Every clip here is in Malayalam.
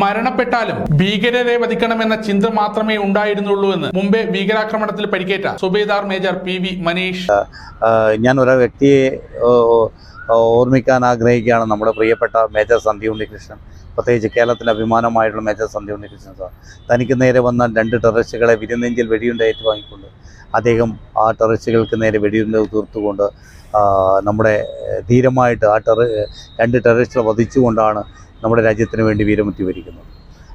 മരണപ്പെട്ടാലും ഭീകരരെ വധിക്കണമെന്ന ചിന്ത മാത്രമേ ഉണ്ടായിരുന്നുള്ളൂ എന്ന് മുംബൈ ഭീകരാക്രമണത്തിൽ പരിക്കേറ്റ Subedar major P V Manish. ഞാൻ ഒരു വ്യക്തിയെ ഓർമ്മിക്കാൻ ആഗ്രഹിക്കുകയാണ് നമ്മുടെ പ്രിയപ്പെട്ട മേജർ സന്ധ്യ ഉണ്ണികൃഷ്ണൻ. പ്രത്യേകിച്ച് കേരളത്തിന്റെ അഭിമാനമായിട്ടുള്ള മേജർ സന്ധ്യ ഉണ്ണികൃഷ്ണൻ സാർ. തനിക്ക് നേരെ വന്ന രണ്ട് ടെററിസ്റ്റുകളെ വിരുന്നെഞ്ചിൽ വെടിയുണ്ട ഏറ്റുവാങ്ങിക്കൊണ്ട് അദ്ദേഹം ആ ടെററിസ്റ്റുകൾക്ക് നേരെ വെടിയുണ്ട തീർത്തുകൊണ്ട് നമ്മുടെ ധീരമായിട്ട് ആ ടെറ രണ്ട് ടെററിസ്റ്റുകളെ വധിച്ചുകൊണ്ടാണ് നമ്മുടെ രാജ്യത്തിന് വേണ്ടി വീരമൃത്യു വരിക്കുന്നത്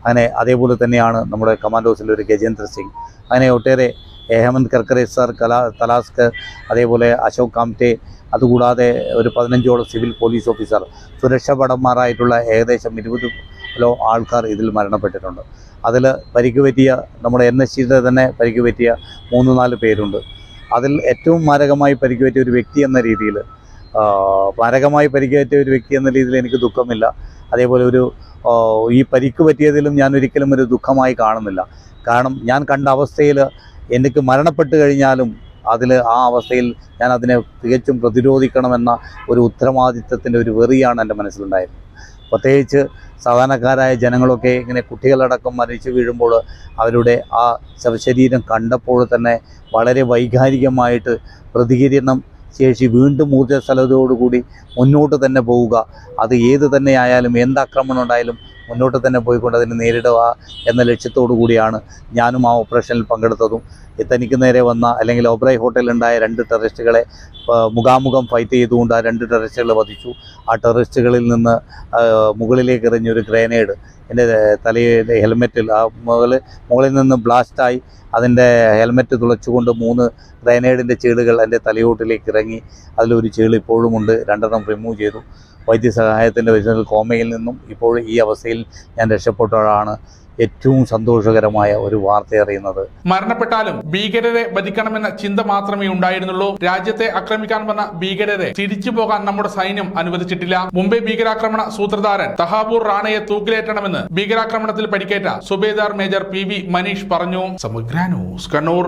അങ്ങനെ അതേപോലെ തന്നെയാണ് നമ്മുടെ കമാൻഡോസിലെ ഒരു ഗജേന്ദ്ര സിംഗ്. അങ്ങനെ ഒട്ടേറെ. ഹേമന്ത് കർക്കറെ സർ കലാ തലാസ്കർ അതേപോലെ അശോക് കാംറ്റെ അതുകൂടാതെ ഒരു പതിനഞ്ചോളം സിവിൽ പോലീസ് ഓഫീസർ സുരക്ഷാ ഭടന്മാരായിട്ടുള്ള ഏകദേശം ലോ ആൾക്കാർ ഇതിൽ മരണപ്പെട്ടിട്ടുണ്ട്. അതിൽ പരിക്ക് പറ്റിയ നമ്മുടെ എൻ എസ് സിയുടെ തന്നെ പരിക്ക് പറ്റിയ മൂന്ന് നാല് പേരുണ്ട്. അതിൽ ഏറ്റവും മാരകമായി പരിക്ക് പറ്റിയ ഒരു വ്യക്തി എന്ന രീതിയിൽ മാരകമായി പരിക്ക് പറ്റിയ ഒരു വ്യക്തി എന്ന രീതിയിൽ എനിക്ക് ദുഃഖമില്ല. അതേപോലെ ഒരു ഈ പരിക്ക് പറ്റിയതിലും ഞാൻ ഒരിക്കലും ഒരു ദുഃഖമായി കാണുന്നില്ല. കാരണം ഞാൻ കണ്ട അവസ്ഥയിൽ എനിക്ക് മരണപ്പെട്ട് കഴിഞ്ഞാലും അതിൽ ആ അവസ്ഥയിൽ ഞാൻ അതിനെ തികച്ചും പ്രതിരോധിക്കണമെന്ന ഒരു ഉത്തരവാദിത്തത്തിന്റെ ഒരു വെറിയാണ് എന്റെ മനസ്സിലുണ്ടായിരുന്നത് പ്രത്യേകിച്ച് സാധാരണക്കാരായ ജനങ്ങളൊക്കെ ഇങ്ങനെ കുട്ടികളടക്കം മരിച്ചു വീഴുമ്പോൾ അവരുടെ ആ ശവശരീരം കണ്ടപ്പോൾ തന്നെ വളരെ വൈകാരികമായിട്ട് പ്രതികരണം ശേഷി വീണ്ടും ഊർജസ്വലതയോടുകൂടി മുന്നോട്ട് തന്നെ പോവുക. അത് ഏത് തന്നെ ആയാലും എന്ത് ആക്രമണം ഉണ്ടായാലും മുന്നോട്ട് തന്നെ പോയിക്കൊണ്ട് അതിനെ നേരിടുക എന്ന ലക്ഷ്യത്തോടു കൂടിയാണ് ഞാനും ആ ഓപ്പറേഷനിൽ പങ്കെടുത്തതും. തനിക്ക് നേരെ വന്ന അല്ലെങ്കിൽ ഒബ്രൈ ഹോട്ടലുണ്ടായ രണ്ട് ടെററിസ്റ്റുകളെ മുഖാമുഖം ഫൈറ്റ് ചെയ്തുകൊണ്ട് ആ രണ്ട് ടെററിസ്റ്റുകളെ വധിച്ചു. ആ ടെററിസ്റ്റുകളിൽ നിന്ന് മുകളിലേക്ക് എറിഞ്ഞൊരു ഗ്രനേഡ് എന്റെ തലയിൽ ഹെൽമെറ്റിൽ ആ മുകളിൽ മുകളിൽ നിന്ന് ബ്ലാസ്റ്റായി അതിന്റെ ഹെൽമെറ്റ് തുളച്ചുകൊണ്ട് മൂന്ന് ഗ്രനേഡിന്റെ ചേളുകൾ എന്റെ തലയോട്ടിലേക്ക് ഇറങ്ങി അതിലൊരു ഇപ്പോഴും ഇപ്പോഴുമുണ്ട് രണ്ടെണ്ണം റിമൂവ് ചെയ്തു. വൈദ്യസഹായത്തിന്റെ വിഷയത്തിൽ കോമയിൽ നിന്നും ഇപ്പോൾ ഈ അവസ്ഥയിൽ ഞാൻ രക്ഷപ്പെട്ടതാണ് ഏറ്റവും സന്തോഷകരമായ ഒരു വാർത്ത അറിയുന്നത്. മരണപ്പെട്ടാലും ഭീകരരെ വധിക്കണമെന്ന ചിന്ത മാത്രമേ ഉണ്ടായിരുന്നുള്ളൂ. രാജ്യത്തെ ആക്രമിക്കാൻ വന്ന ഭീകരരെ തിരിച്ചു പോകാൻ നമ്മുടെ സൈന്യം അനുവദിച്ചിട്ടില്ല. മുംബൈ ഭീകരാക്രമണ സൂത്രധാരൻ തഹാബൂർ റാണയെ തൂക്കിലേറ്റണമെന്ന് ഭീകരാക്രമണത്തിൽ പരിക്കേറ്റ Subedar major P V Manish പറഞ്ഞു. സമഗ്ര ന്യൂസ് കണ്ണൂർ.